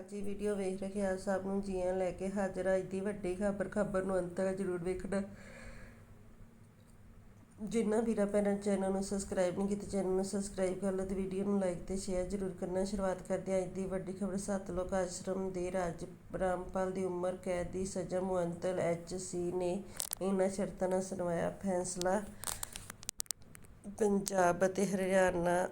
ਜੀ ਵੀਡੀਓ ਵੇਖ ਰਹੇ ਆ ਸਭ ਨੂੰ ਜੀਆਂ ਲੈ ਕੇ ਹਾਜ਼ਰ ਆ। ਅੱਜ ਦੀ ਵੱਡੀ ਖਬਰ ਖਬਰ ਨੂੰ ਅੰਤ ਤੱਕ ਜ਼ਰੂਰ ਵੇਖਣਾ। ਜਿਨ੍ਹਾਂ ਵੀਰਾਂ ਭੈਣਾਂ ਚੈਨਲ ਨੂੰ ਸਬਸਕ੍ਰਾਈਬ ਨਹੀਂ ਕੀਤਾ, ਚੈਨਲ ਨੂੰ ਸਬਸਕ੍ਰਾਈਬ ਕਰ ਲਓ ਤੇ ਵੀਡੀਓ ਨੂੰ ਲਾਈਕ ਤੇ ਸ਼ੇਅਰ ਜ਼ਰੂਰ ਕਰਨਾ। ਸ਼ੁਰੂਆਤ ਕਰਦੇ ਹਾਂ ਅੱਜ ਦੀ ਵੱਡੀ ਖਬਰ। ਸਤਲੋਕ ਆਸ਼ਰਮ ਦੇ ਰਾਜ ਰਾਮਪਾਲ ਦੀ ਉਮਰ, ਕੈਦ ਦੀ ਸਜ਼ਾ ਮੁਅੱਤਲ ਐਚ ਸੀ ਨੇ ਇਹਨਾਂ ਸ਼ਰਤਾਂ ਨਾਲ ਸੁਣਵਾਇਆ। ਫੈਸਲਾ ਪੰਜਾਬ ਅਤੇ ਹਰਿਆਣਾ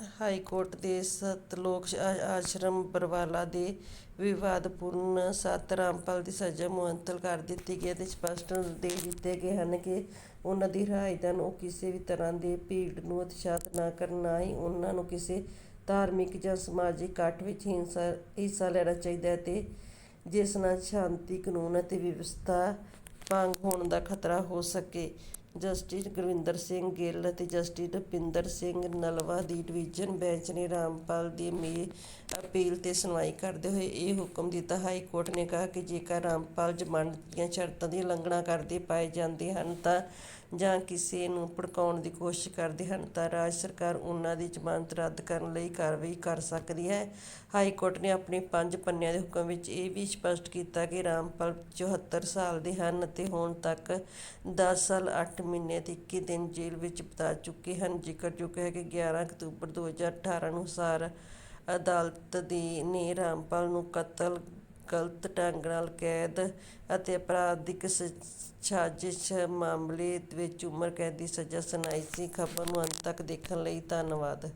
ਹਾਈ ਕੋਰਟ ਦੇ ਸਤਲੋਕ ਆ- ਆਸ਼ਰਮ ਬਰਵਾਲਾ ਦੇ ਵਿਵਾਦਪੂਰਨ ਸੱਤ ਰਾਮਪਾਲ ਦੀ ਸਜ਼ਾ ਮੁਅੱਤਲ ਕਰ ਦਿੱਤੀ ਗਈ ਅਤੇ ਸਪੱਸ਼ਟ ਨਿਰਦੇਸ਼ ਦਿੱਤੇ ਗਏ ਹਨ ਕਿ ਉਹਨਾਂ ਦੀ ਰਿਹਾਈ ਨੂੰ ਕਿਸੇ ਵੀ ਤਰ੍ਹਾਂ ਦੇ ਭੀੜ ਨੂੰ ਉਤਸ਼ਾਹਿਤ ਨਾ ਕਰਨ, ਨਾ ਹੀ ਉਹਨਾਂ ਨੂੰ ਕਿਸੇ ਧਾਰਮਿਕ ਜਾਂ ਸਮਾਜਿਕ ਇਕੱਠ ਵਿੱਚ ਹਿੰਸਾ, ਹਿੱਸਾ ਲੈਣਾ ਚਾਹੀਦਾ ਹੈ ਤੇ ਜਿਸ ਨਾਲ ਸ਼ਾਂਤੀ, ਕਾਨੂੰਨ ਅਤੇ ਵਿਵਸਥਾ ਭੰਗ ਹੋਣ ਦਾ ਖਤਰਾ ਹੋ ਸਕੇ। ਜਸਟਿਸ ਗੁਰਵਿੰਦਰ ਸਿੰਘ ਗਿੱਲ ਅਤੇ ਜਸਟਿਸ ਰੁਪਿੰਦਰ ਸਿੰਘ ਨਲਵਾ ਦੀ ਡਿਵੀਜ਼ਨ ਬੈਂਚ ਨੇ ਰਾਮਪਾਲ ਦੀ ਮੀ ਅਪੀਲ ਤੇ ਸੁਣਵਾਈ ਕਰਦੇ ਹੋਏ ਇਹ ਹੁਕਮ ਦਿੱਤਾ। ਹਾਈ ਕੋਰਟ ਨੇ ਕਿਹਾ ਕਿ ਜੇਕਰ ਰਾਮਪਾਲ ਜ਼ਮਾਨਤ ਦੀਆਂ ਸ਼ਰਤਾਂ ਦੀ ਉਲੰਘਣਾ ਕਰਦੇ ਪਾਏ ਜਾਂਦੇ ਹਨ ਤਾਂ ਜਾਂ ਕਿਸੇ ਨੂੰ ਭੜਕਾਉਣ ਦੀ ਕੋਸ਼ਿਸ਼ ਕਰਦੇ ਹਨ ਤਾਂ ਰਾਜ ਸਰਕਾਰ ਉਹਨਾਂ ਦੀ ਜ਼ਮਾਨਤ ਰੱਦ ਕਰਨ ਲਈ ਕਾਰਵਾਈ ਕਰ ਸਕਦੀ ਹੈ। ਹਾਈ ਕੋਰਟ ਨੇ ਆਪਣੇ ਪੰਜ ਪੰਨਿਆਂ ਦੇ ਹੁਕਮ ਵਿੱਚ ਇਹ ਵੀ ਸਪਸ਼ਟ ਕੀਤਾ ਕਿ ਰਾਮਪਾਲ 74 ਸਾਲ ਦੇ ਹਨ ਅਤੇ ਹੁਣ ਤੱਕ 10 ਸਾਲ 8 ਮਹੀਨੇ ਤੇ 21 ਦਿਨ ਜੇਲ੍ਹ ਵਿੱਚ ਬਿਤਾ ਚੁੱਕੇ ਹਨ। ਜ਼ਿਕਰਯੋਗ ਹੈ ਕਿ 11 ਅਕਤੂਬਰ 2018 ਅਨੁਸਾਰ ਅਦਾਲਤ ਦੀ ਨੇ ਰਾਮਪਾਲ ਨੂੰ ਕਤਲ, ਗਲਤ ਢੰਗ ਨਾਲ ਕੈਦ ਅਤੇ ਅਪਰਾਧਿਕ ਸਾਜ਼ਿਸ਼ ਮਾਮਲੇ ਵਿੱਚ ਉਮਰ ਕੈਦ ਦੀ ਸਜ਼ਾ ਸੁਣਾਈ ਸੀ। ਖਬਰ ਨੂੰ ਅੰਤ ਤੱਕ ਦੇਖਣ ਲਈ ਧੰਨਵਾਦ।